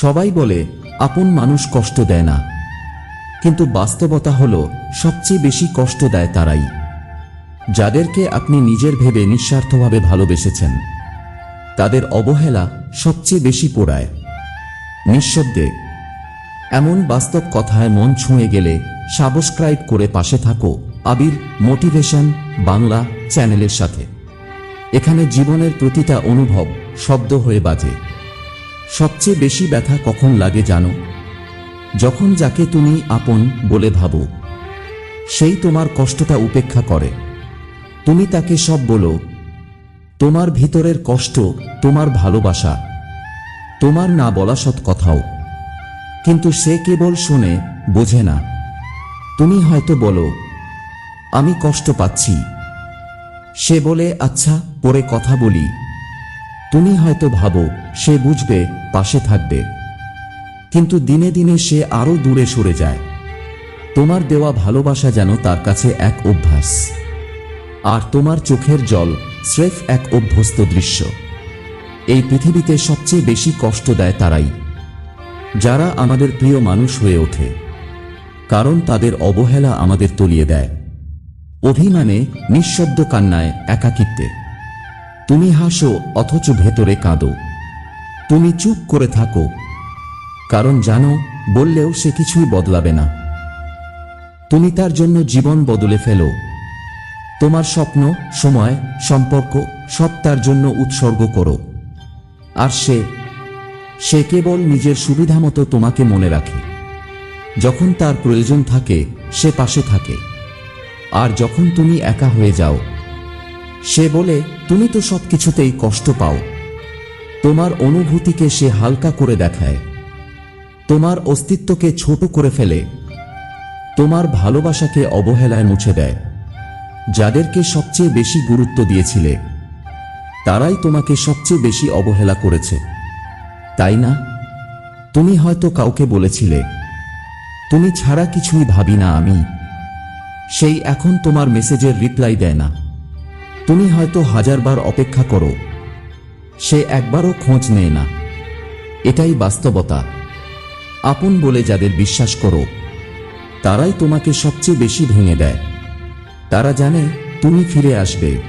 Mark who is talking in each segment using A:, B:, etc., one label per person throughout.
A: সবাই বলে, আপন মানুষ কষ্ট দেয় না। কিন্তু বাস্তবতা হল, সবচেয়ে বেশি কষ্ট দেয় তারাই। যাদেরকে আপনি নিজের ভেবে নিঃস্বার্থভাবে ভালোবেসেছেন, তাদের অবহেলা সবচেয়ে বেশি পোড়ায়। নিঃশব্দে, এমন বাস্তব কথায় মন ছুঁয়ে গেলে সাবস্ক্রাইব করে পাশে থাকো আবির মোটিভেশন বাংলা চ্যানেলের সাথে। এখানে জীবনের প্রতিটা অনুভব শব্দ হয়ে বাজে। সবচেয়ে বেশি ব্যথা কখন লাগে জানো? যখন যাকে তুমি আপন বলে ভাবো, সেই তোমার কষ্টটা উপেক্ষা করে। তুমি তাকে সব বলো, তোমার ভিতরের কষ্ট তোমার ভালোবাসা, তোমার না বলা সৎ কথাও। কিন্তু সে কেবল শোনে, বোঝে না। তুমি হয়তো বলো, আমি কষ্ট পাচ্ছি। সে বলে আচ্ছা পরে কথা বলি। তুমি হয়তো ভাবো, সে বুঝবে, পাশে থাকবে। কিন্তু দিনে দিনে সে আরও দূরে সরে যায়। তোমার দেওয়া ভালোবাসা যেন তার কাছে এক অভ্যাস। আর তোমার চোখের জল স্রেফ এক অভ্যস্ত দৃশ্য। এই পৃথিবীতে সবচেয়ে বেশি কষ্ট দেয় তারাই, যারা আমাদের প্রিয় মানুষ হয়ে ওঠে। কারণ তাদের অবহেলা আমাদের তলিয়ে দেয়। অভিমানে, নিঃশব্দ কান্নায়, একাকিত্বে। তুমি হাসো, অথচ ভেতরে কাঁদো। তুমি চুপ করে থাকো। কারণ জানো, বললেও সে কিছুই বদলাবে না। তুমি তার জন্য জীবন বদলে ফেলো। তোমার স্বপ্ন, সময়, সম্পর্ক, সব তার জন্য উৎসর্গ করো। আর সে সে কেবল নিজের সুবিধা মতো তোমাকে মনে রাখে। যখন তার প্রয়োজন থাকে, সে পাশে থাকে। আর যখন তুমি একা হয়ে যাও, সে বলে তুমি তো সব কিছুতেই কষ্ট পাও। তোমার অনুভূতিকে সে হালকা করে দেখায়। তোমার অস্তিত্বকে ছোট করে ফেলে। তোমার ভালোবাসাকে অবহেলায় মুছে দেয়। যাদেরকে সবচেয়ে বেশি গুরুত্ব দিয়েছিলে, তারাই তোমাকে সবচেয়ে বেশি অবহেলা করেছে। তাই না? তুমি হয়তো কাউকে বলেছিলে, তুমি ছাড়া কিছুই ভাবি না আমি। সেই এখন তোমার মেসেজের রিপ্লাই দেয় না। তুমি হয়তো হাজারবার অপেক্ষা করো। সে একবারও খোঁজ নেয় না। এটাই বাস্তবতা। আপন বলে যাদের বিশ্বাস করো, তারাই তোমাকে সবচেয়ে বেশি ভেঙে দেয়। তারা জানে তুমি ফিরে আসবে।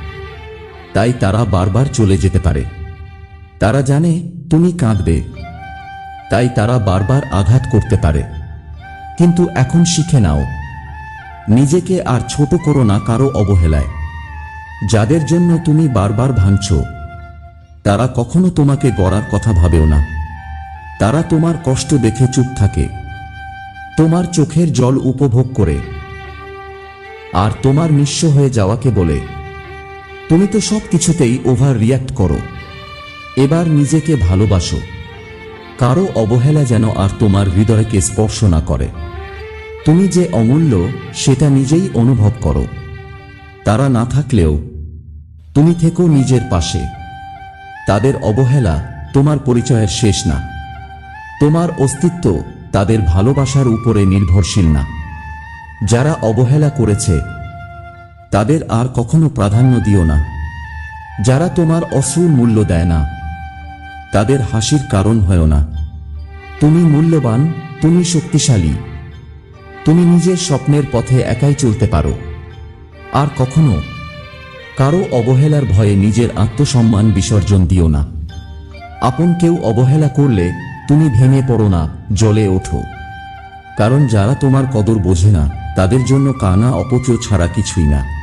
A: তাই তারা বারবার চলে যেতে পারে। তারা জানে তুমি কাঁদবে। তাই তারা বারবার আঘাত করতে পারে। কিন্তু এখন শিখে নাও। নিজেকে আর ছোট করো না কারও অবহেলায়। যাদের জন্য তুমি বারবার ভাঙছ, তারা কখনো তোমাকে গড়ার কথা ভাবেও না। তারা তোমার কষ্ট দেখে চুপ থাকে। তোমার চোখের জল উপভোগ করে। আর তোমার নিঃস্ব হয়ে যাওয়াকে বলে, তুমি তো সব কিছুতেই ওভার রিয়াক্ট করো। এবার নিজেকে ভালোবাসো। কারও অবহেলা যেন আর তোমার হৃদয়কে স্পর্শ না করে। তুমি যে অমূল্য, সেটা নিজেই অনুভব করো। তারা না থাকলেও তুমি থেকো নিজের পাশে। তাদের অবহেলা তোমার পরিচয়ের শেষ না। তোমার অস্তিত্ব তাদের ভালোবাসার উপরে নির্ভরশীল না। যারা অবহেলা করেছে, তাদের আর কখনো প্রাধান্য দিও না। যারা তোমার অশ্রুর মূল্য দেয় না, তাদের হাসির কারণ হয়েও না। তুমি মূল্যবান, তুমি শক্তিশালী। তুমি নিজের স্বপ্নের পথে একাই চলতে পারো। আর কখনো কারও অবহেলার ভয়ে নিজের আত্মসম্মান বিসর্জন দিও না। আপন কেউ অবহেলা করলে তুমি ভেঙে পড়ো না জলে ওঠো। কারণ যারা তোমার কদর বোঝে না, তাদের জন্য কানা অপচয় ছাড়া কিছুই না।